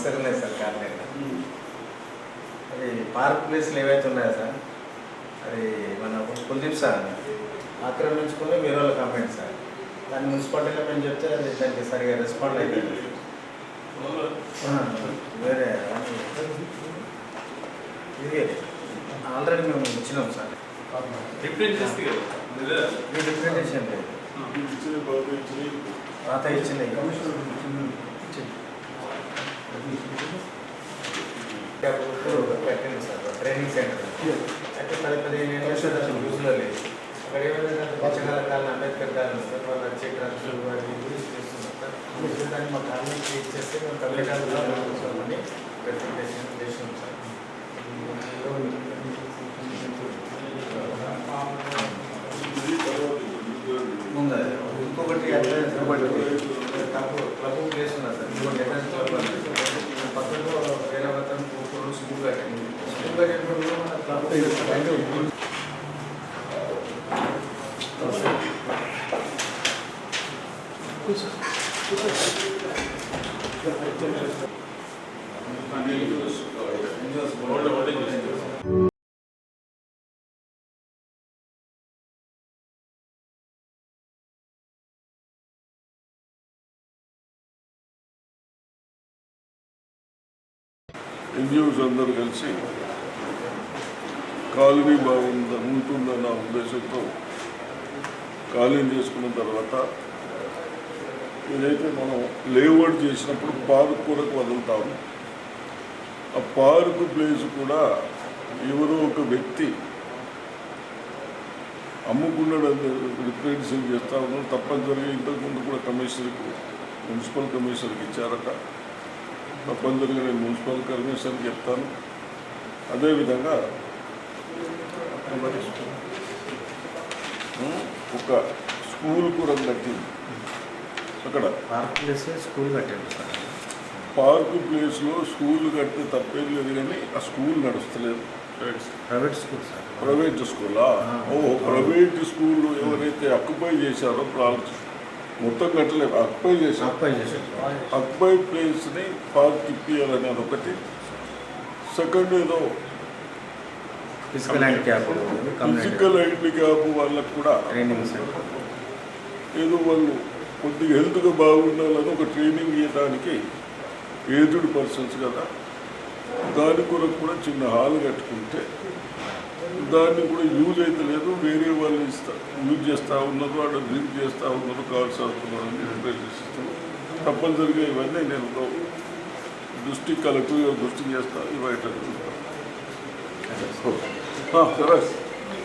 సమస్యలు ఉన్నాయి సార్ కార్యాలయంలో అది పార్క్ ప్లేస్లు ఏవైతే ఉన్నాయో సార్ అది మన కుల్దీప్ సార్ ఆక్రమించుకొని వేరే వాళ్ళ కంప్లైంట్ సార్. దాన్ని మున్సిపాలిటీలో మేము చెప్తే అది దానికి సరిగా రెస్పాండ్ అవుతుంది ఆ, వేరే ఇది ఆల్రెడీ మేము ఇచ్చినాం సార్. రిప్రజెంటేషన్ లేదు? పాత ఇచ్చింది పెట్టింది సార్ ట్రైనింగ్ సెంటర్ అయితే పది పదిహేను ఏళ్ళ సార్ యూజ్లో లేదు అక్కడ ఏమైందంటే పచ్చగల కాలం అంబేద్కర్ కాలం సార్ వాళ్ళు వచ్చే ట్రాన్స్ఫర్ వాటి గురించి చేస్తున్నారు సార్ అందుకే దాన్ని మా కాలనీకి ఇచ్చేస్తే మేము కమ్యూనిటీ కూర్చోమని రిప్రజెంటేషన్ చేసినాం సార్ ముందు అది. ఇంకొకటి అట్లా మన ఎన్జిఓస్ అందరూ కలిసి కాలనీ బాగుంద ఉంటుందన్న ఉద్దేశంతో. కాలనీ చేసుకున్న తర్వాత ఏదైతే మనం లేఅవుట్ చేసినప్పుడు పార్క్ కూడా వదులుతాము ఆ పార్క్ ప్లేస్ కూడా ఎవరో ఒక వ్యక్తి అమ్ముకున్నాడు రిప్రజెంటేషన్ చేస్తా ఉన్నాం తప్పనిసరిగా ఇంతకుముందు కూడా కమిషనర్కి మున్సిపల్ కమిషనర్కి ఇచ్చారట. తప్పనిసరిగా నేను మున్సిపల్ కమిషనర్కి చెప్తాను. అదేవిధంగా ఒక స్కూల్ కూడా కట్టింది అక్కడ పార్క్ ప్లేస్ స్కూల్ కట్టాడు పార్క్ ప్లేస్లో స్కూల్ కడితే తప్పేం లేదు కానీ ఆ school నడుస్తలేదు. Private school sir. Private స్కూలా ఓ ప్రైవేట్ స్కూల్ ఎవరైతే అక్యుపై చేశారో ప్రాజెక్ట్ మొత్తం కట్టలేదు. అక్యుపై చేశారు. అప్లై చేశాడు అక్యుపై ప్లేస్ని పార్క్ ఇప్పియాలని అదొకటి సెకండ్ ఏదో physical hand cap physical handicap వాళ్ళకు కూడా ట్రైనింగ్ ఏదో వాళ్ళు కొద్దిగా హెల్త్గా బాగుండాలని ఒక ట్రైనింగ్ ఇవ్వడానికి ఏజ్డ్ పర్సన్స్ కదా. దాని కొరకు కూడా చిన్న హాల్ కట్టుకుంటే దాన్ని కూడా యూజ్ అయితే లేదు వేరే వాళ్ళు ఇస్తా యూజ్ చేస్తూ ఉన్నారు వాళ్ళు డ్రింక్ చేస్తూ ఉన్నారు కాల్స్ అవుతున్నారు అని రిపేర్ చేసిస్తాను తప్పనిసరిగా ఇవన్నీ నేను దృష్టి కలెక్టర్ దృష్టి చేస్తా ఇవి చూస్తాను సరే